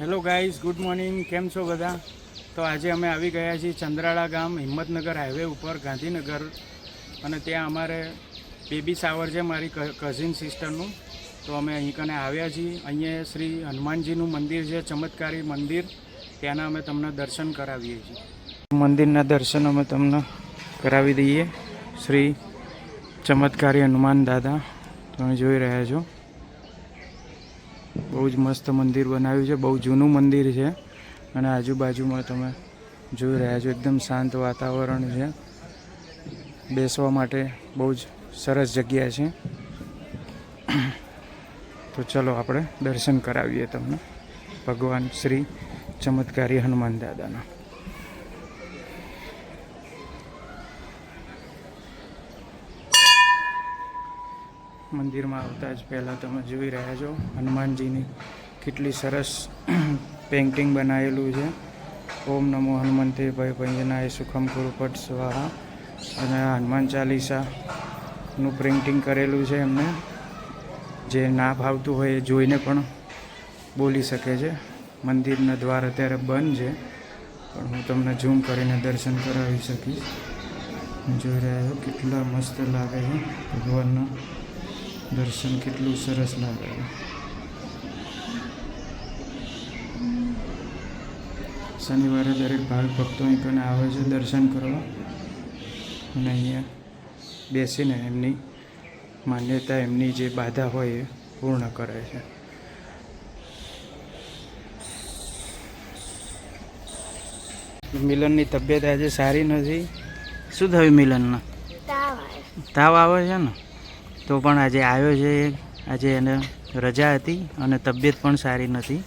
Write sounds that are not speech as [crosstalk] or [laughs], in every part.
Hello guys, good morning. કેમ છો બધા? તો આજે અમે આવી ગયા છીએ ચંદ્રાળા ગામ, હિંમતનગર હાઈવે ઉપર, ગાંધીનગર. અને ત્યાં અમારે બેબી સાવર છે, મારી કઝિન સિસ્ટરનું તો અમે અહીં કને આવ્યા છીએ. અહીંયા શ્રી હનુમાનજીનું મંદિર છે, ચમત્કારી મંદિર. ત્યાંના અમે તમને દર્શન કરાવીએ છીએ. મંદિરના દર્શન અમે તમને કરાવી દઈએ. શ્રી ચમત્કારી હનુમાન દાદા, તમે જોઈ રહ્યા છો. બહુ જ મસ્ત મંદિર બનાવ્યું છે. બહુ જૂનું મંદિર છે. અને આજુબાજુમાં તમે જોઈ રહ્યા છો, એકદમ શાંત વાતાવરણ છે. બેસવા માટે બહુ જ સરસ જગ્યા છે. તો ચલો આપણે દર્શન કરાવીએ તમને. ભગવાન શ્રી ચમત્કારી હનુમાન દાદાના. મંદિરમાં આવતા જ પહેલાં તમે જોઈ રહ્યા છો. હનુમાનજીની કેટલી સરસ [clears throat] પેઇન્ટિંગ બનાવેલું છે. ઓમ નમો હનુમંતે ભય ભંજનાય સુખમ ગુરુપટ સ્વાહા. અને હનુમાન ચાલીસાનું પ્રિન્ટિંગ કરેલું છે એમને. જે ના ભાવતું હોય એ જોઈને પણ બોલી શકે છે. મંદિરના દ્વાર અત્યારે બંધ છે. પણ હું તમને ઝૂમ કરીને દર્શન કરાવી શકીશ. જોઈ રહ્યા છો કેટલા મસ્ત લાગે છે ભગવાનના દર્શન કેટલું સરસ લાગે. શનિવારે દરેક ભાવિક ભક્તો અહીં કને આવે છે દર્શન કરવા. અને અહીંયા બેસીને એમની માન્યતા એમની જે બાધા હોય એ પૂર્ણ કરે છે. મિલનની તબિયત આજે સારી નથી. શું થયું મિલનના તાવ આવે છે ને? તો પણ આજે આવ્યો છે આજે એને રજા હતી અને તબિયત પણ સારી નથી.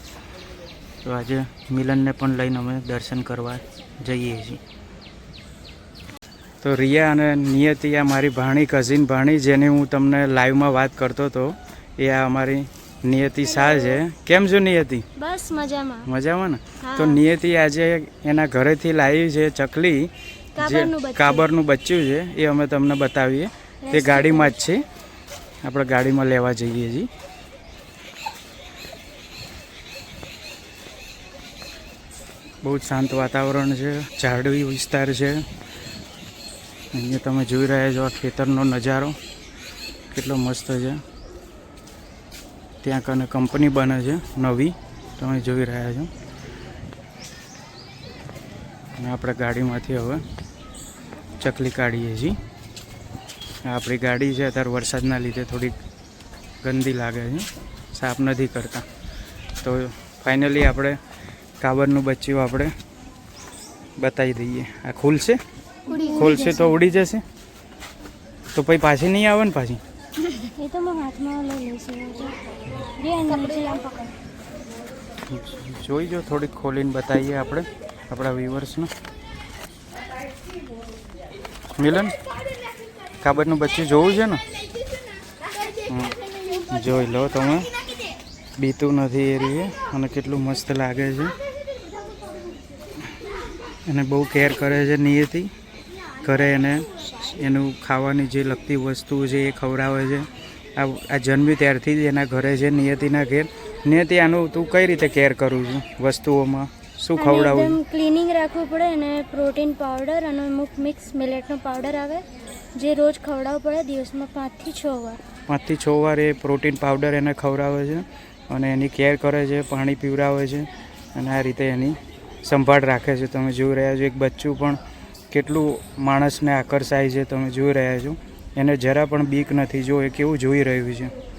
તો આજે મિલનને પણ લઈને અમે દર્શન કરવા જઈએ છીએ. તો રિયા અને નિયતિ આ મારી ભાણી કઝિન ભાણી જેની હું તમને લાઈવમાં વાત કરતો હતો એ આ અમારી નિયતિ શાહ છે. કેમ છો નિયતિ? બસ મજામાં. મજામાં ને? તો નિયતિ આજે એના ઘરેથી લાવી છે ચકલી જે કાબરનું બચ્ચું. છે એ અમે તમને બતાવીએ. તે ગાડીમાં જ છે. આપણે ગાડીમાં લેવા જઈએ છીએ બહુ જ શાંત વાતાવરણ છે, ઝાડવી વિસ્તાર છે. અહીંયા તમે જોઈ રહ્યા છો આ ખેતરનો નજારો, કેટલો મસ્ત છે. ત્યાં કને કંપની બને છે, નવી, તમે જોઈ રહ્યા છો. અને આપણે ગાડીમાંથી હવે ચકલી કાઢીએ છીએ આપણી ગાડી છે અત્યારે વરસાદના લીધે થોડીક ગંદી લાગે છે. સાફ નથી કરતા. તો ફાઇનલી આપણે કાબરનું બચ્ચું આપણે બતાવી દઈએ. આ ખુલશે? ખોલશે તો ઉડી જશે? તો પછી પાછી નહીં આવે ને પાછી? એ તો હાથમાં જોઈ જો થોડીક ખોલીને બતાવીએ આપણે આપણા વ્યુઅર્સને મિલન? કાબરનું બચ્ચું જોવું છે ને. જોઈ લો તમે. બીતું નથી એ રીતે અને કેટલું મસ્ત લાગે છે. એને બહુ કેર કરે છે નિયતિ ઘરે એને. એનું ખાવાની જે લગતી વસ્તુ છે એ ખવડાવે છે. આ આ જન્મ્યું ત્યારથી જ એના ઘરે છે નિયતિના ઘેર. નિયતિ આનું તું કઈ રીતે કેર કરું છું વસ્તુઓમાં? શું ખવડાવું ક્લિનિંગ રાખવું પડે અને પ્રોટીન પાવડર અને અમુક મિક્સ મિલેટનો પાવડર આવે. જે રોજ ખવડાવવું પડે દિવસમાં પાંચથી છ વાર. પાંચથી છ વાર એ પ્રોટીન પાવડર એને ખવડાવે છે અને એની કેર કરે છે, પાણી પીવડાવે છે અને આ રીતે એની સંભાળ રાખે છે. તમે જોઈ રહ્યા છો એક બચ્ચું પણ કેટલું માણસને આકર્ષાય છે. તમે જોઈ રહ્યા છો. એને જરા પણ બીક નથી. જો એ કેવું જોઈ રહ્યું છે.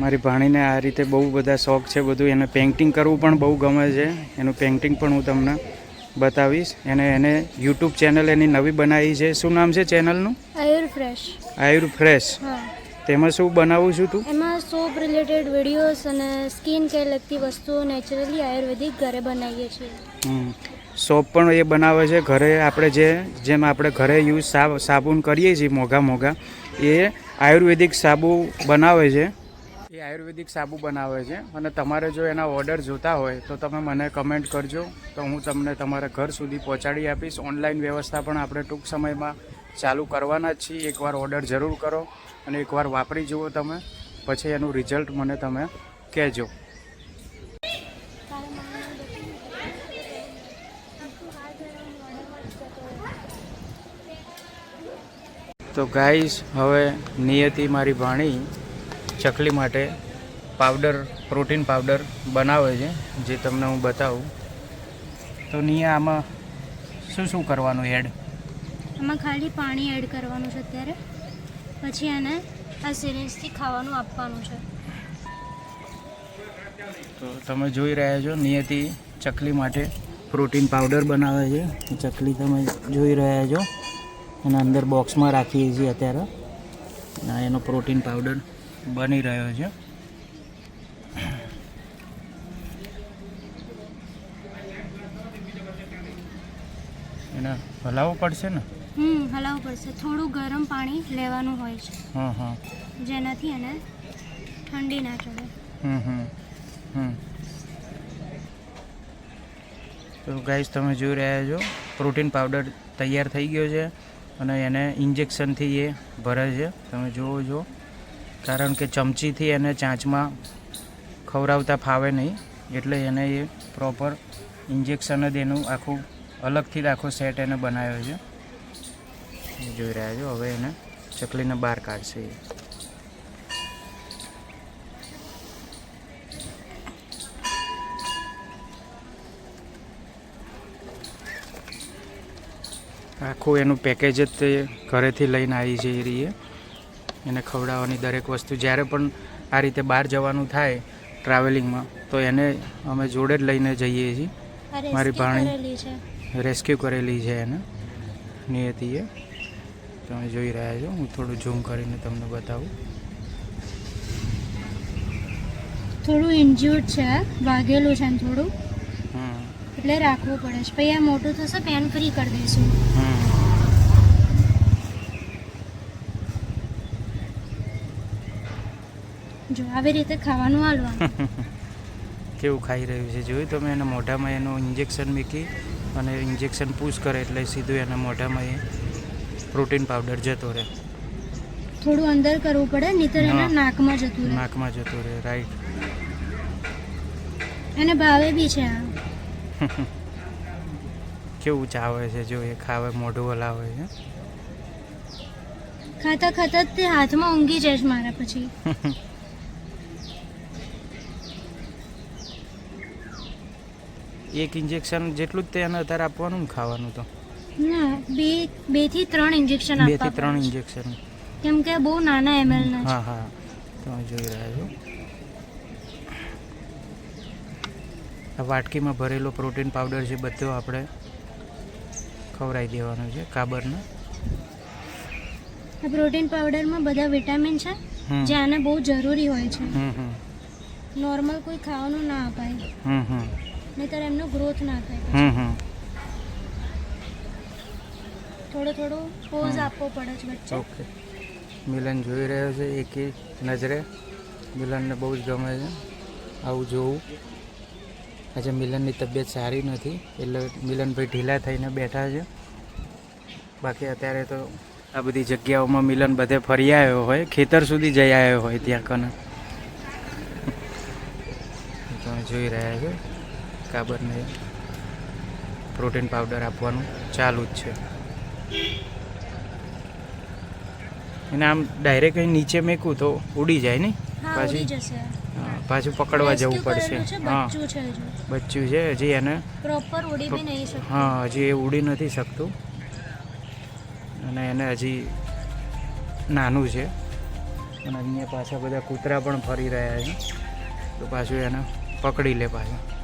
મારી ભાણીને આ રીતે બહુ બધા શોખ છે બધું એને પેઇન્ટિંગ કરવું પણ બહુ ગમે છે. એનું પેઇન્ટિંગ પણ હું તમને બતાવીશ. એને એને યુટ્યુબ ચેનલ એની નવી બનાવી છે. શું નામ છે ચેનલનું આયુર ફ્રેશ આયુર ફ્રેશ હા. તેમાં શું બનાવું છું તું? એમાં સોપ રિલેટેડ વિડીયોઝ અને સ્કિન કેર લગતી વસ્તુઓ નેચરલી આયુર્વેદિક ઘરે બનાવીએ છીએ. સોપ પણ એ બનાવે છે. ઘરે આપણે જે જેમ આપણે ઘરે યુઝ સાબુન કરીએ છીએ મોઘા મોઘા એ આયુર્વેદિક સાબુ બનાવે છે. એ આયુર્વેદિક સાબુ બનાવે છે. અને તમારે જો એના ઓર્ડર જોતા હોય, તો તમે મને કમેન્ટ કરજો. તો હું તમને તમારા ઘર સુધી પહોંચાડી આપીશ. ઓનલાઈન વ્યવસ્થા પણ આપણે ટૂંક સમયમાં ચાલુ કરવાના જ છીએ. એકવાર ઓર્ડર જરૂર કરો અને એકવાર વાપરી જુઓ તમે. પછી એનું રિઝલ્ટ મને તમે કહેજો. તો ગાઈસ હવે નિયતિ મારી ભાણી ચકલી માટે પાવડર પ્રોટીન પાવડર બનાવે છે જે તમને હું બતાવું. તો નિયા આમાં શું શું કરવાનું એડ આમાં ખાલી પાણી એડ કરવાનું છે અત્યારે. પછી એને આ સિરિંજથી ખાવાનું આપવાનું છે. તો તમે જોઈ રહ્યા છો નિયતિ ચકલી માટે પ્રોટીન પાવડર બનાવે છે. ચકલી તમે જોઈ રહ્યા છો. એના અંદર બોક્સમાં રાખીએ છીએ અત્યારે. એનો પ્રોટીન પાવડર બની રહ્યો છે. એને હલાવવું પડશે ને? હમ હલાવવું પડશે. થોડું ગરમ પાણી લેવાનું હોય છે. હા હા. જેનાથી એને ઠંડી ના ચડે. હમ હમ હમ. તો ગાઈસ તમે જોઈ રહ્યા છો પ્રોટીન પાવડર તૈયાર થઈ ગયો છે અને એને ઇન્જેક્શનથી એ ભરે છે. તમે જુઓ છો. કારણ કે ચમચીથી એને ચાંચમાં ખવડાવતા ફાવે નહીં. એટલે એને એ પ્રોપર ઇન્જેક્શન જ એનું આખું અલગથી જ આખો સેટ એને બનાવ્યો છે. જોઈ રહ્યા છો, હવે એને ચકલીને બહાર કાઢશે આખું એનું પેકેજ જ તે ઘરેથી લઈને આવી જઈ એ રીએ એને ખવડાવવાની દરેક વસ્તુ. જ્યારે પણ આ રીતે બહાર જવાનું થાય ટ્રાવેલિંગમાં તો એને અમે જોડે જ લઈને જઈએ છીએ. મારી ભાણી. રેસ્ક્યુ કરેલી છે એને નિયતિએ. તમે જોઈ રહ્યા છો. હું થોડું ઝૂમ કરીને તમને બતાવું. થોડું ઇન્જ્યુર્ડ છે વાગેલું છે થોડું. એટલે રાખવું પડે છે. પછી આ મોટું થશે પેન ફ્રી કરી દઈશું. જો આવી રીતે ખાવાનું હાલવાનું. [laughs] કેવું ખાઈ રહ્યું છે? જોયું તમે એના મોઢામાં એનું ઇન્જેક્શન મૂકી અને ઇન્જેક્શન પુશ કરે એટલે સીધું એના મોઢામાં એ પ્રોટીન પાવડર જતો રહે. થોડું અંદર કરવું પડે નહીતર એના નાકમાં જતું રહે. નાકમાં જતું રહે રાઈટ એને ભાવે બી છે આ. [laughs] કેવું ચાવે છે? જો એ ખાવે મોઢું હલાવે છે. ખાતા ખાતા તે હાથમાં ઊંઘી જાય છે મારા પછી. [laughs] એક ઇન્જેક્શન જેટલું જ તેને અત્યારે આપવાનું ને ખાવાનું તો. ના બે બેથી ત્રણ ઇન્જેક્શન બેથી ત્રણ ઇન્જેક્શન કેમ કે બહુ નાના એમએલ ના હા હા. તમે જોઈ રહ્યા છો. આ વાટકીમાં ભરેલો પ્રોટીન પાવડર છે બધો આપણે ખવડાવી દેવાનો છે કાબરને આ પ્રોટીન પાવડરમાં બધા વિટામિન છે જે આને બહુ જરૂરી હોય છે. નોર્મલ કોઈ ખાવાનું ના અપાય. હમ હમ. નહીતર એમનો ગ્રોથ ના થાય હમ થોડો થોડો પોઝ આપવો પડે છે વચ્ચે. ઓકે મિલન જોઈ રહ્યો છે એક નજરે. મિલનને બહુ જ ગમે છે. આવું જોવું. આજે મિલનની તબિયત સારી નથી એટલે મિલનભાઈ ઢીલા થઈને બેઠા છે. બાકી અત્યારે તો આ બધી જગ્યાઓમાં મિલન બધે ફરી આવ્યો હોય ખેતર સુધી જઈ આવ્યો હોય ત્યાં કને. તમે જોઈ રહ્યા છો. કાબરને પ્રોટીન પાવડર આપવાનું ચાલુ જ છે. એને આમ ડાયરેક્ટ અહીં નીચે મેકું તો ઉડી જાય ને પાછી? હા, પાછું પકડવા જવું પડશે. હા. બચ્ચું છે હજુ. બચ્ચું છે હજી એને પ્રોપર ઉડી બી નહીં હા હજી એ ઉડી નથી શકતું. અને એને હજી નાનું છે. અને અહીંયા પાછા બધા કૂતરા પણ ફરી રહ્યા છે. તો પાછું એને પકડી લે પાછું.